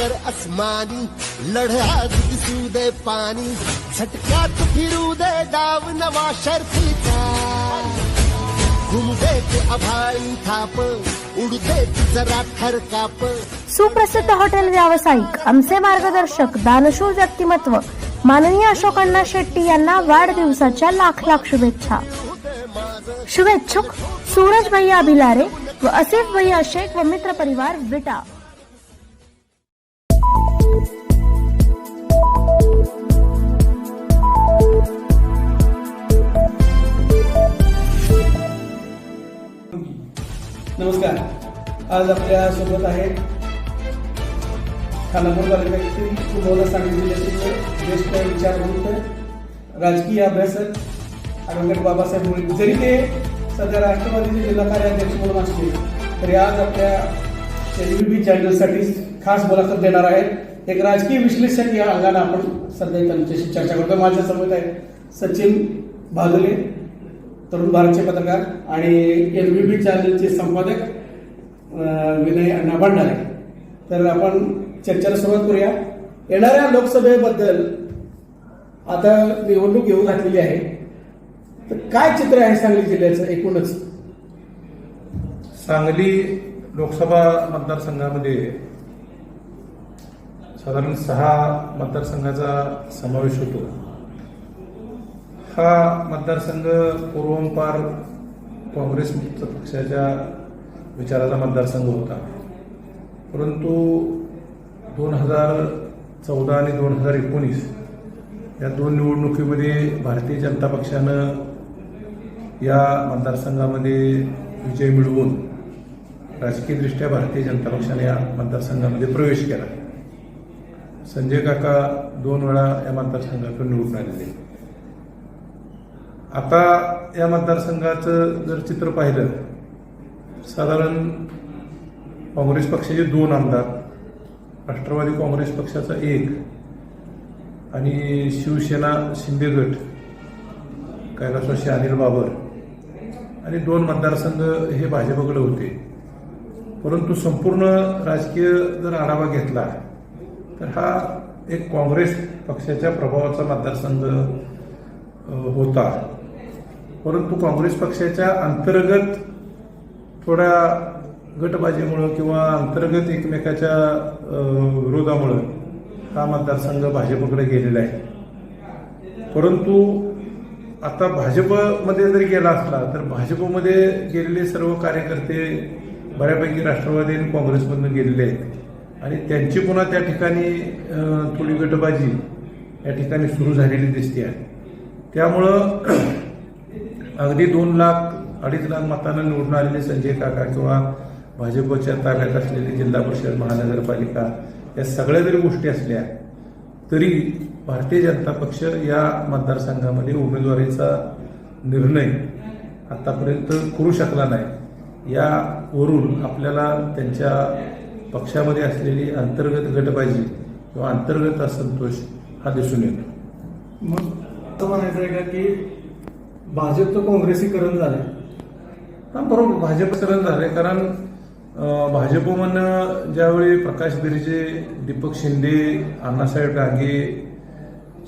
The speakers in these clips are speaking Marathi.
सागर अस्मानी लढा दिसू दे पाणी झटकात फिरू दे डाव नवा शर्फीचा घुमू दे ते थाप उडते जरा थरकाप सुप्रसिद्ध हॉटेल व्यावसायिक आमचे मार्गदर्शक दानशूर व्यक्तिमत्व माननीय अशोकांना शेट्टी यांना वाढदिवसाच्या लाख लाख शुभेच्छा. शुभेच्छुक सूरज भैया अभिलारे व असिफ भैया शेख व मित्र परिवार विटा. नमस्कार. आज आपल्यासोबत आहे खानापूर तालुक्यातील तुम्हाला सांगली जिल्ह्यातील ज्येष्ठ विचारवंत राजकीय अभ्यासक ॲडव्होकेट बाबासाहेब मुळे. जरी ते सध्या राष्ट्रवादीचे जिल्हा कार्याध्यक्ष म्हणून असले तरी आज आपल्या बी चॅनलसाठी खास मुलाखत देणार आहेत. एक राजकीय विश्लेषक या अंगाने आपण सध्या त्यांच्याशी चर्चा करतो माझ्यासमोर आहे सचिन भागले तरुण भारतचे पत्रकार आणि एल बी बी चॅनलचे संपादक विनय अण्णा भांडारे. तर आपण चर्चेला सुरुवात करूया. येणाऱ्या लोकसभेबद्दल आता निवडणूक येऊ घातलेली आहे. तर काय चित्र आहे सांगली जिल्ह्याचं एकूणच? सांगली लोकसभा मतदारसंघामध्ये साधारण सहा मतदारसंघाचा समावेश होतो. हा मतदारसंघ पूर्वंपार काँग्रेस मुक्त पक्षाच्या विचाराचा मतदारसंघ होता. परंतु दोन हजार चौदा आणि दोन हजार एकोणीस या दोन निवडणुकीमध्ये भारतीय जनता पक्षानं या मतदारसंघामध्ये विजय मिळवून राजकीयदृष्ट्या भारतीय जनता पक्षाने या मतदारसंघामध्ये प्रवेश केला. संजय काका दोन वेळा या मतदारसंघातून निवडून आलेले. आता या मतदारसंघाचं जर चित्र पाहिलं साधारण काँग्रेस पक्षाचे दोन आमदार राष्ट्रवादी काँग्रेस पक्षाचा एक आणि शिवसेना शिंदेगट कैलासवासी अनिल बाबर आणि दोन मतदारसंघ हे भाजपकडे होते. परंतु संपूर्ण राजकीय जर आढावा घेतला तर हा एक काँग्रेस पक्षाच्या प्रभावाचा मतदारसंघ होता. परंतु काँग्रेस पक्षाच्या अंतर्गत थोड्या गटबाजीमुळं किंवा अंतर्गत एकमेकाच्या विरोधामुळं हा मतदारसंघ भाजपकडे गेलेला आहे. परंतु आता भाजपमध्ये जरी गेला असला तर भाजपमध्ये गेलेले सर्व कार्यकर्ते बऱ्यापैकी राष्ट्रवादी आणि काँग्रेसमधून गेलेले आहेत. आणि त्यांची पुन्हा त्या ठिकाणी थोडी गटबाजी या ठिकाणी सुरू झालेली दिसते आहे. त्यामुळं अगदी दोन लाख अडीच लाख मतांना निवडून आलेले संजय काका किंवा भाजपच्या ताब्यात असलेली जिल्हा परिषद महानगरपालिका या सगळ्या जरी गोष्टी असल्या तरी भारतीय जनता पक्ष या मतदारसंघामध्ये उमेदवारीचा निर्णय आतापर्यंत करू शकला नाही. यावरून आपल्याला त्यांच्या पक्षामध्ये असलेली अंतर्गत गटबाजी किंवा अंतर्गत असंतोष हा दिसून येतो. मग असं म्हणायचं आहे का की भाजपचं काँग्रेसीकरण झालंय. हा बरोबर भाजपकरण झालंय कारण भाजपमधनं ज्यावेळी प्रकाश बिर्जे दीपक शिंदे अण्णासाहेब डांगे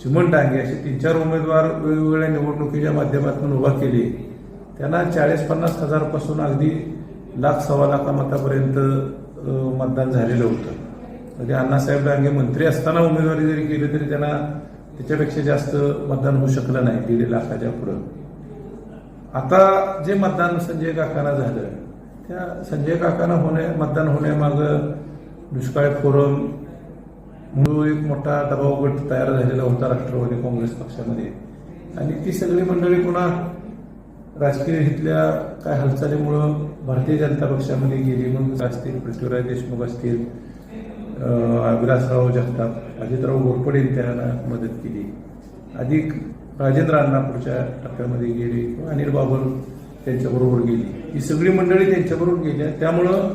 चिमण डांगे असे तीन चार उमेदवार वेगवेगळ्या निवडणुकीच्या माध्यमातून उभा केले त्यांना चाळीस पन्नास हजारपासून अगदी लाख सव्वा लाखा मतापर्यंत मतदान झालेलं होतं. म्हणजे अण्णासाहेब डांगे मंत्री असताना उमेदवारी जरी केली तरी त्यांना त्याच्यापेक्षा जास्त मतदान होऊ शकलं नाही दीड लाखाच्या पुढं. आता जे मतदान संजय काकांना झालं त्या संजय काकांना होण्या मतदान होण्यामागं दुष्काळ फोरम म्हणून एक मोठा दबाव गट तयार झालेला होता राष्ट्रवादी काँग्रेस पक्षामध्ये. आणि ती सगळी मंडळी पुन्हा राजकीय हितल्या काय हालचालीमुळं भारतीय जनता पक्षामध्ये गेली मग असतील पृथ्वीराज देशमुख असतील विलासराव जगताप अजितराव घोरपडे यांनी त्यांना मदत केली. अधिक राजेंद्र अण्णा पुढच्या टप्प्यामध्ये गेले किंवा अनिल बाबर त्यांच्याबरोबर गेली. ही सगळी मंडळी त्यांच्याबरोबर गेल्या. त्यामुळं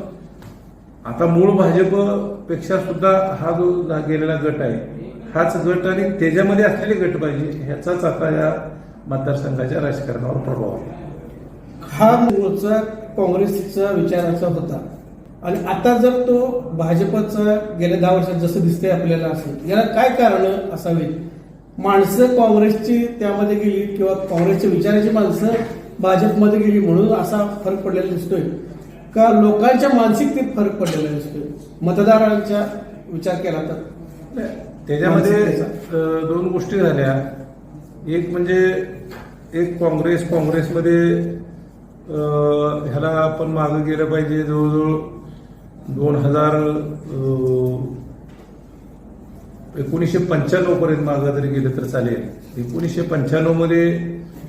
आता मूळ भाजपपेक्षा सुद्धा हा जो गेलेला गट आहे हाच गट आणि त्याच्यामध्ये असलेला गट पाहिजे ह्याचाच आता या मतदारसंघाच्या राजकारणावर प्रभाव आहे. हा मूळचा काँग्रेसचा विचाराचा होता. आणि आता जर तो भाजपचं गेल्या दहा वर्षात जसं दिसतंय आपल्याला असेल याला काय कारण असावीत? माणसं काँग्रेसची त्यामध्ये गेली किंवा काँग्रेसच्या विचाराची माणसं भाजपमध्ये गेली म्हणून असा फरक पडलेला दिसतोय. का लोकांच्या मानसिकतेत फरक पडलेला दिसतोय? मतदारांच्या विचार केला तर. त्याच्यामध्ये दोन गोष्टी झाल्या. एक म्हणजे एक काँग्रेस काँग्रेसमध्ये ह्याला आपण मागं गेलं पाहिजे जवळजवळ दोन हजार एकोणीसशे पंच्याण्णव पर्यंत मागं जरी गेलं तर चालेल. एकोणीसशे पंच्याण्णवमध्ये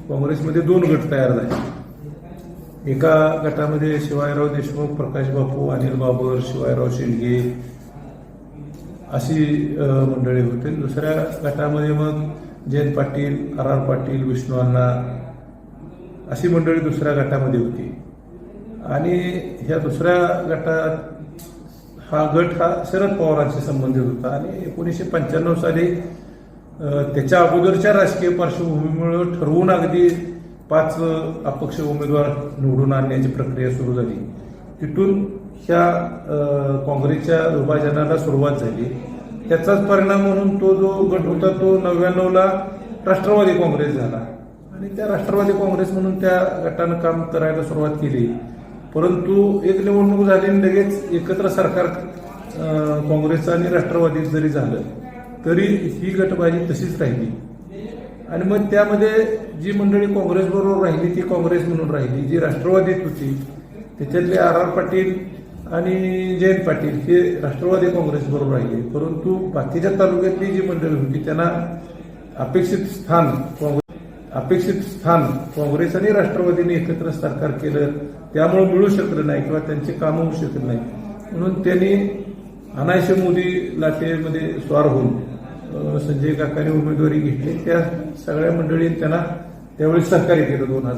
काँग्रेसमध्ये दोन गट तयार झाले. एका गटामध्ये शिवायराव देशमुख प्रकाश बापू अनिल बाबर शिवायराव शेंडगे अशी मंडळी होती दुसऱ्या गटामध्ये मग जयंत पाटील आर आर पाटील विष्णू अण्णा अशी मंडळी दुसऱ्या गटामध्ये होती. आणि ह्या दुसऱ्या गटात हा गट हा शरद पवारांशी संबंधित होता आणि एकोणीसशे पंच्याण्णव साली त्याच्या अगोदरच्या राजकीय पार्श्वभूमीमुळे ठरवून अगदी पाच अपक्ष उमेदवार निवडून आणण्याची प्रक्रिया सुरू झाली. तिथून ह्या काँग्रेसच्या विभाजनाला सुरुवात झाली. त्याचाच परिणाम म्हणून तो जो गट होता तो नव्याण्णवला राष्ट्रवादी काँग्रेस झाला. आणि त्या राष्ट्रवादी काँग्रेस म्हणून त्या गटानं काम करायला सुरुवात केली. परंतु एक निवडणूक झाली आणि लगेच एकत्र सरकार काँग्रेसचं आणि राष्ट्रवादी जरी झालं तरी ही गटबाजी तशीच राहिली. आणि मग त्यामध्ये जी मंडळी काँग्रेसबरोबर राहिली ती काँग्रेस म्हणून राहिली जी राष्ट्रवादीत होती त्याच्यातले आर आर पाटील आणि जयंत पाटील हे राष्ट्रवादी काँग्रेसबरोबर राहिले. परंतु बाकीच्या तालुक्यातली जी मंडळी होती त्यांना अपेक्षित स्थान काँग्रेस अपेक्षित स्थान काँग्रेस आणि राष्ट्रवादीने एकत्र सरकार केलं त्यामुळे मिळू शकलं नाही किंवा त्यांचे कामं होऊ शकत नाही म्हणून त्यांनी अनायसे मोदी लाटेमध्ये स्वार होऊन संजय काकाने उमेदवारी घेतली. त्या सगळ्या मंडळींनी त्यांना त्यावेळी सहकार्य केलं दोन हजार